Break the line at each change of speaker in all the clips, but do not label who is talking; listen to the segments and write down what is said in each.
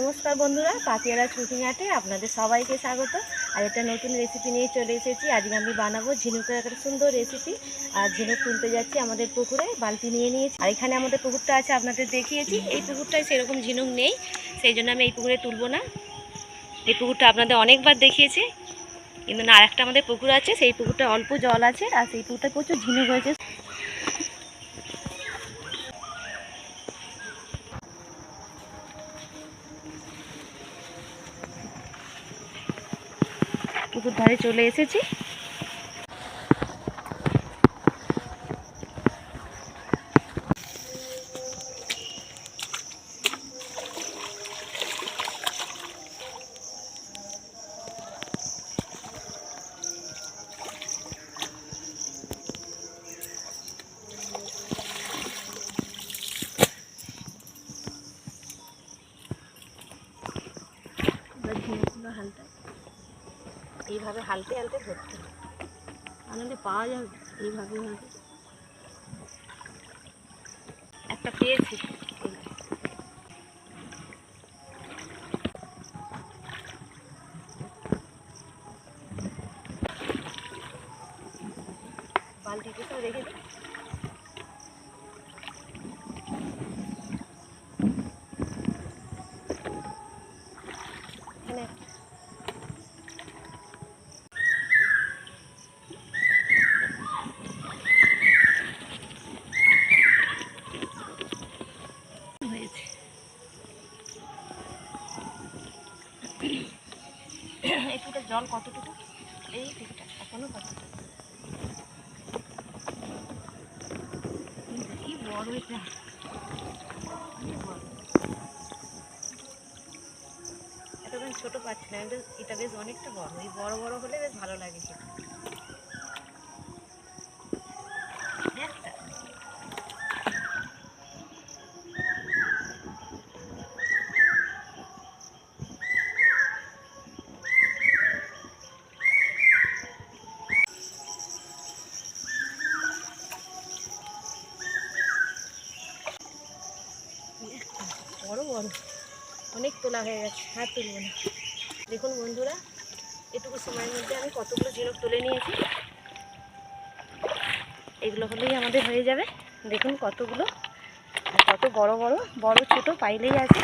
নমস্কার বন্ধুরা পাতিয়ারা কুকিং আর্টে আপনাদের সবাইকে স্বাগত। আর একটা নতুন রেসিপি নিয়ে চলে এসেছি। আজকে আমি বানাবো ঝিনুকের একটা সুন্দর রেসিপি আর ঝিনুক তুলতে যাচ্ছি আমাদের পুকুরে, বালতি নিয়ে নিয়েছি। আর এখানে আমাদের পুকুরটা আছে, আপনাদের দেখিয়েছি। এই পুকুরটায় সেরকম ঝিনুক নেই, সেই জন্য আমি এই পুকুরে তুলবো না। এই পুকুরটা আপনাদের অনেকবার দেখিয়েছি। কিন্তু না আরেকটা আমাদের পুকুর আছে, সেই পুকুরটা অল্প জল আছে, আর সেই পুকুরটা প্রচুর ঝিনুক হয়েছে। পুকুর ধারে চলে এসেছি। এইভাবে হালতে হালতে ধরতে হবে আনন্দে পাওয়া যাবে এইভাবে একটা পেয়েছি। বালতিতে তো রেখে দিই। জল কতটুকু? এই দিকটা এখনও কতটুকু কি বড় এটা? ছোট পাচ্ছি না এটা বেশ অনেকটা বড়। এই বড় বড় হলে বেশ ভালো লাগে খেতে। তোলা হয়ে গেছে, আর তুলব না। দেখুন বন্ধুরা, এটুকু সময়ের মধ্যে আমি কতগুলো ঝিনুক তুলে নিয়েছি। এগুলো হলেই আমাদের হয়ে যাবে। দেখুন কতগুলো কত বড় বড় বড় ছোট পাইলেই আছে।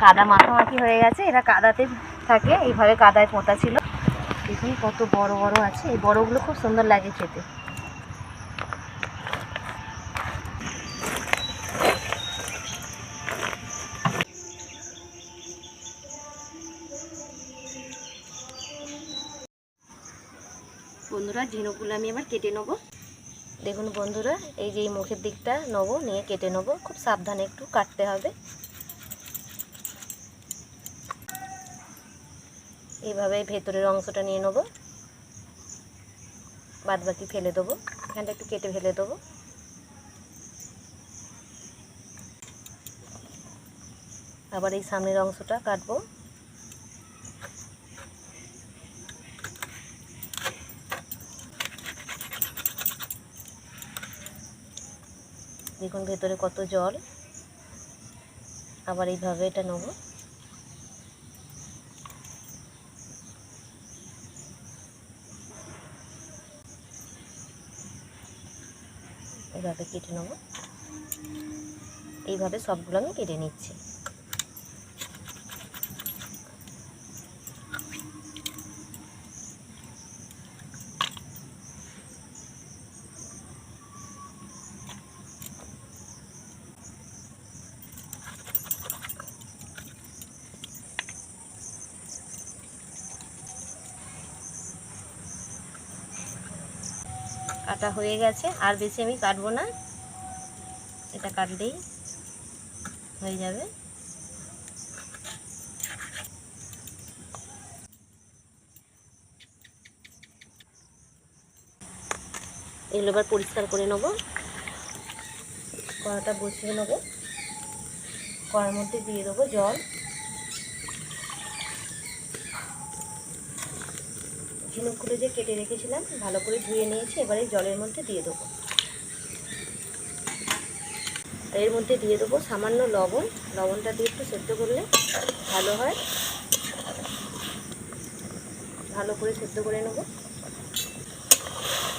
কাদা মাখামাখি হয়ে গেছে, এরা কাদাতে থাকে এইভাবে কাদায় পোঁতা ছিল। দেখুন কত বড় বড় আছে, এই বড়গুলো খুব সুন্দর লাগে খেতে। বন্ধুরা ঝিনুকগুলো আমি এবার কেটে নেব। দেখুন বন্ধুরা, এই যে এই মুখের দিকটা নেব, নিয়ে কেটে নেব। খুব সাবধানে একটু কাটতে হবে। এইভাবে ভেতরের অংশটা নিয়ে নেব। বাদ বাকি ফেলে দেবো। এখানটা একটু কেটে ফেলে দেবো। আবার এই সামনের অংশটা কাটবো। দেখুন ভেতরে কত জল। আবার এইভাবে এটা নেব। এইভাবে কেটে নেব। এইভাবে সবগুলো আমি কেটে নিচ্ছি। কাটা হয়ে গেছে, আর বেশি আমি কাটবো না। এটা কাটলেই হয়ে যাবে। এগুলো এবার পরিষ্কার করে নেব। কড়াটা বসিয়ে নেব। কড়ার মধ্যে দিয়ে দেবো জল। ঝিনুকগুলো যে কেটে রেখেছিলাম, ভালো করে ধুয়ে নিয়েছি, এবারে জলের মধ্যে দিয়ে দেবো। এর মধ্যে দিয়ে দেবো সামান্য লবণ, লবণটা দিয়ে একটু সেদ্ধ করলে ভালো হয়। ভালো করে সেদ্ধ করে নেব।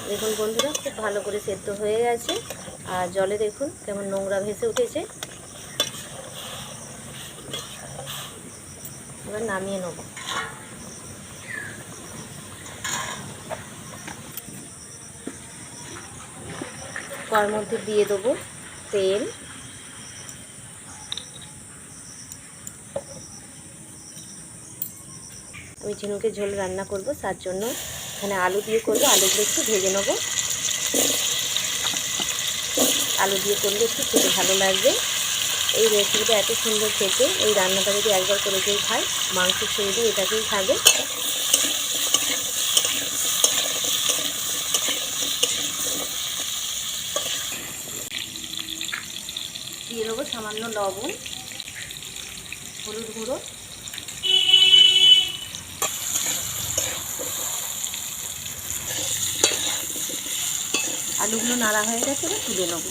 দেখুন বন্ধুরা, খুব ভালো করে সেদ্ধ হয়ে গেছে। আর জলে দেখুন কেমন নোংরা ভেসে উঠেছে। এবার নামিয়ে নেব। তার মধ্যে দিয়ে দেবো তেল। আমি ঝিনুকের ঝোল রান্না করব, তার জন্য এখানে আলু দিয়ে করব। আলুগুলো একটু ভেজে নেব। আলু দিয়ে করলে একটু খেতে ভালো লাগবে। এই রেসিপিটা এত সুন্দর খেতে। এই রান্নাটা যদি একবার করে কেউ খায়, মাংস ছেড়ে দিয়ে এটাকেই খাবে। দিয়ে দেবো সামান্য লবণ, হলুদ গুঁড়ো। আলুগুলো নাড়া হয়ে গেছে তুলে নেব।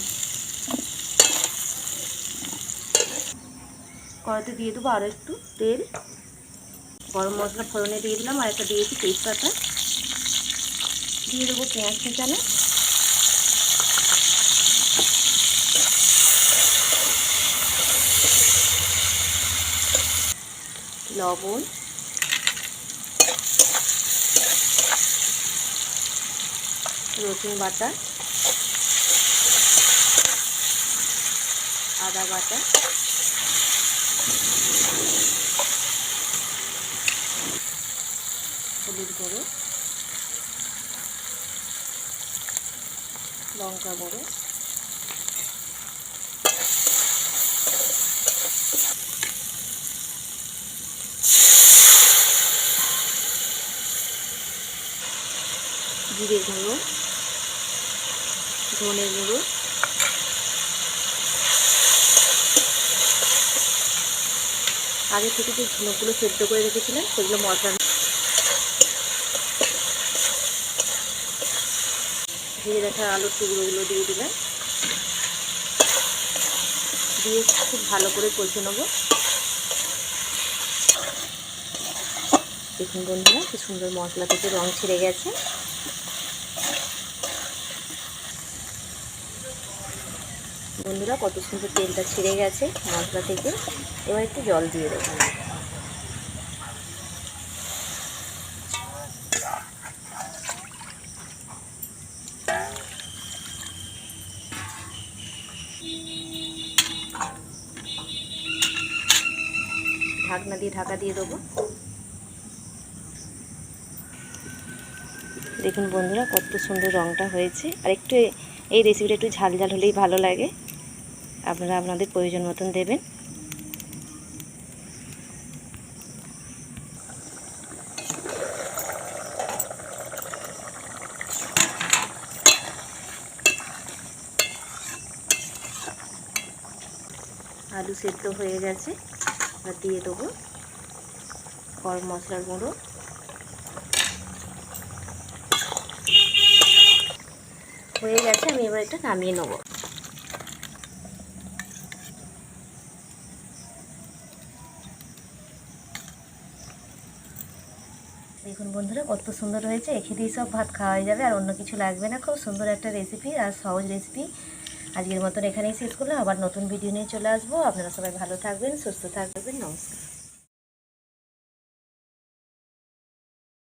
কড়াতে দিয়ে দেবো আরও একটু তেল। গরম মশলা ফোড়নে দিয়ে দিলাম, আর একটা দিয়েছি তেজপাতা। দিয়ে দেবো পেঁয়াজ কুচানো। লবণ। রসুন বাটা। আদা বাটা। হলুদ গুঁড়ো। লঙ্কা গুঁড়ো। জিরে গুঁড়ো ধনে গুঁড়ো, আগে থেকে যে ঝিনুকগুলো সেদ্ধ করে রেখেছিলাম, সেগুলো মশলা ভেজে রাখা আলুর টুকরোগুলো দিয়ে দিলাম। দিয়ে খুব ভালো করে কষে নেব। দেখুন বন্ধুরা, কি সুন্দর মশলা থেকে রং ছেড়ে গেছে। বন্ধুরা, কত সুন্দর তেলটা ছিঁড়ে গেছে মশলা থেকে। এবার একটু জল দিয়ে দেবো। ঢাকনা দিয়ে ঢাকা দিয়ে দেবো। দেখুন বন্ধুরা, কত সুন্দর রঙটা হয়েছে। আর একটু এই রেসিপিটা একটু ঝাল ঝাল হলেই ভালো লাগে। আপনারা আপনাদের প্রয়োজন মতন দেবেন। আলু সেদ্ধ হয়ে গেছে এবার দিয়ে দেবো গরম মশলার গুঁড়ো। হয়ে গেছে, আমি এবার এটা নামিয়ে নেব। দেখুন বন্ধুরা, কত সুন্দর হয়েছে। দিয়ে সব ভাত খাওয়া যাবে, আর অন্য কিছু লাগবে না। খুব সুন্দর একটা রেসিপি আর সহজ রেসিপি আজকের মতন এখানেই শেষ করলাম। আবার নতুন ভিডিও নিয়ে চলে আসব। আপনারা সবাই ভালো থাকবেন, সুস্থ থাকবেন। নমস্কার।